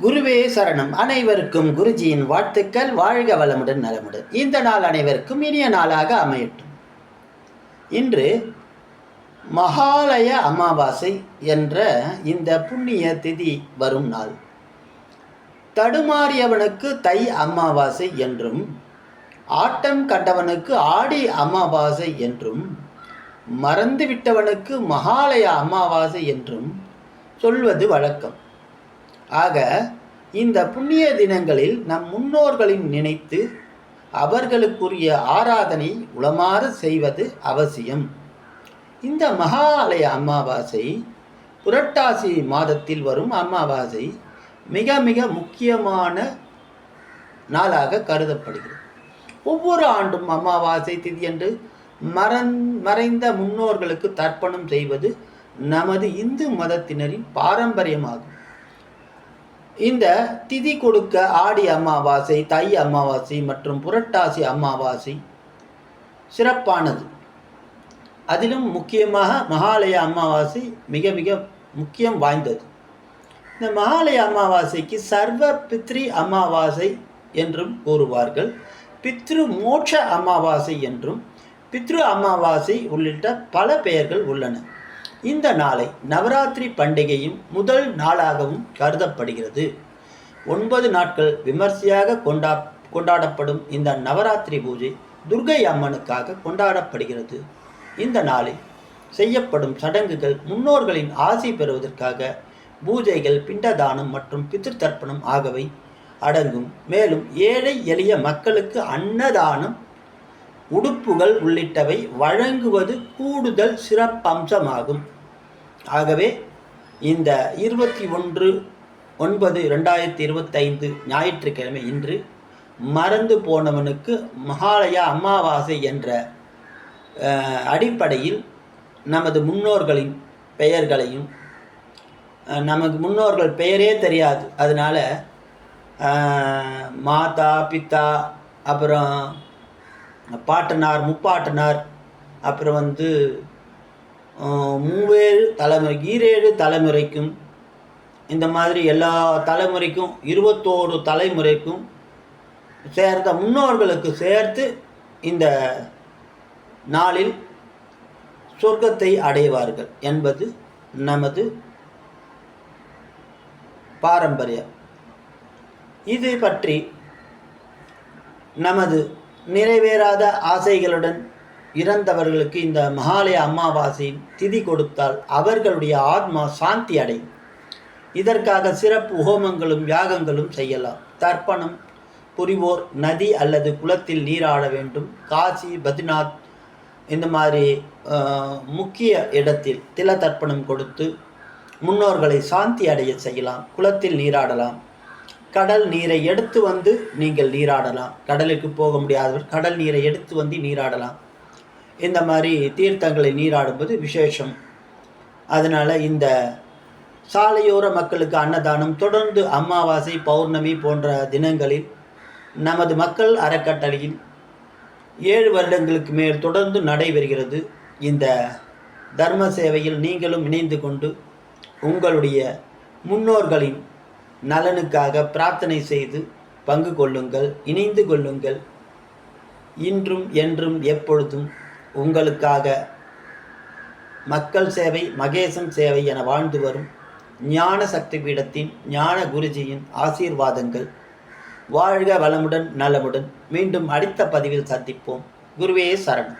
குருவே சரணம். அனைவருக்கும் குருஜியின் வாழ்த்துக்கள். வாழ்க வளமுடன் நலமுடன். இந்த நாள் அனைவருக்கும் இனிய நாளாக அமையட்டும். இன்று மகாலய அமாவாசை என்ற இந்த புண்ணிய திதி வரும் நாள். தடுமாறியவனுக்கு தை அமாவாசை என்றும் ஆட்டம் கண்டவனுக்கு ஆடி அமாவாசை என்றும் மறந்துவிட்டவனுக்கு மகாலய அமாவாசை என்றும் சொல்வது வழக்கம். ஆக இந்த புண்ணிய தினங்களில் நம் முன்னோர்களின் நினைத்து அவர்களுக்குரிய ஆராதனை உளமாறு செய்வது அவசியம். இந்த மகாலய அமாவாசை புரட்டாசி மாதத்தில் வரும் அமாவாசை மிக மிக முக்கியமான நாளாக கருதப்படுகிறது. ஒவ்வொரு ஆண்டும் அமாவாசை திதியன்று மறந் மறைந்த முன்னோர்களுக்கு தர்ப்பணம் செய்வது நமது இந்து மதத்தினரின் பாரம்பரியமாகும். இந்த திதி கொடுக்க ஆடி அமாவாசை தை அமாவாசை மற்றும் புரட்டாசி அமாவாசை சிறப்பானது. அதிலும் முக்கியமாக மகாலய அமாவாசை மிக மிக முக்கியம் வாய்ந்தது. இந்த மகாலய அமாவாசைக்கு சர்வ பித்ரி அமாவாசை என்றும் கூறுவார்கள். பித்ரு மோட்ச அமாவாசை என்றும் பித்ரு அமாவாசை உள்ளிட்ட பல பெயர்கள் உள்ளன. இந்த நாளை நவராத்திரி பண்டிகையும் முதல் நாளாகவும் கருதப்படுகிறது. ஒன்பது நாட்கள் விமர்சையாக கொண்டா கொண்டாடப்படும் இந்த நவராத்திரி பூஜை துர்கை அம்மனுக்காக கொண்டாடப்படுகிறது. இந்த நாளில் செய்யப்படும் சடங்குகள் முன்னோர்களின் ஆசி பெறுவதற்காக பூஜைகள் பிண்டதானம் மற்றும் பித்திருத்தர்ப்பணம் ஆகவை அடங்கும். மேலும் ஏழை எளிய மக்களுக்கு அன்னதானம் உடுப்புகள் உள்ளிட்டவை வழங்குவது கூடுதல் சிறப்பம்சமாகும். ஆகவே இந்த இருபத்தி ஒன்று ஒன்பது ரெண்டாயிரத்தி இருபத்தைந்து ஞாயிற்றுக்கிழமை இன்று மறந்து போனவனுக்கு மகாலயா அமாவாசை என்ற அடிப்படையில் நமது முன்னோர்களின் பெயர்களையும் நமது நமக்கு முன்னோர்கள் பெயரே தெரியாது. அதனால் மாதா பித்தா அப்புறம் பாட்டனார் முப்பாட்டனார் அப்புறம் வந்து மூவேழு தலைமுறை ஈரேழு தலைமுறைக்கும் இந்த மாதிரி எல்லா தலைமுறைக்கும் இருபத்தோரு தலைமுறைக்கும் சேர்ந்த முன்னோர்களுக்கு சேர்த்து இந்த நாளில் சொர்க்கத்தை அடைவார்கள் என்பது நமது பாரம்பரியம் இது பற்றி நமது நிறைவேறாத ஆசைகளுடன் இறந்தவர்களுக்கு இந்த மகாலய அமாவாசையின் திதி கொடுத்தால் அவர்களுடைய ஆத்மா சாந்தி அடையும். இதற்காக சிறப்பு ஹோமங்களும் யாகங்களும் செய்யலாம். தர்ப்பணம் புரிவோர் நதி அல்லது குளத்தில் நீராட வேண்டும். காசி பத்ரிநாத் இந்த மாதிரி முக்கிய இடத்தில் தில தர்ப்பணம் கொடுத்து முன்னோர்களை சாந்தி அடைய செய்யலாம். குளத்தில் நீராடலாம். கடல் நீரை எடுத்து வந்து நீங்கள் நீராடலாம். கடலுக்கு போக முடியாதவர் கடல் நீரை எடுத்து வந்து நீராடலாம். இந்த மாதிரி தீர்த்தங்களை நீராடுவது விசேஷம். அதனால் இந்த சாலையோர மக்களுக்கு அன்னதானம் தொடர்ந்து அமாவாசை பௌர்ணமி போன்ற தினங்களில் நமது மக்கள் அறக்கட்டளையில் ஏழு வருடங்களுக்கு மேல் தொடர்ந்து நடைபெறுகிறது. இந்த தர்ம சேவையில் நீங்களும் இணைந்து கொண்டு உங்களுடைய முன்னோர்களின் நலனுக்காக பிரார்த்தனை செய்து பங்கு கொள்ளுங்கள் இணைந்து கொள்ளுங்கள். இன்றும் என்றும் எப்பொழுதும் உங்களுக்காக மக்கள் சேவை மகேசன் சேவை என வாழ்ந்து வரும் ஞான சக்தி பீடத்தின் ஞான குருஜியின் ஆசீர்வாதங்கள் வாழ்க வளமுடன் நலமுடன். மீண்டும் அடுத்த பதிவில் சந்திப்போம். குருவே சரணம்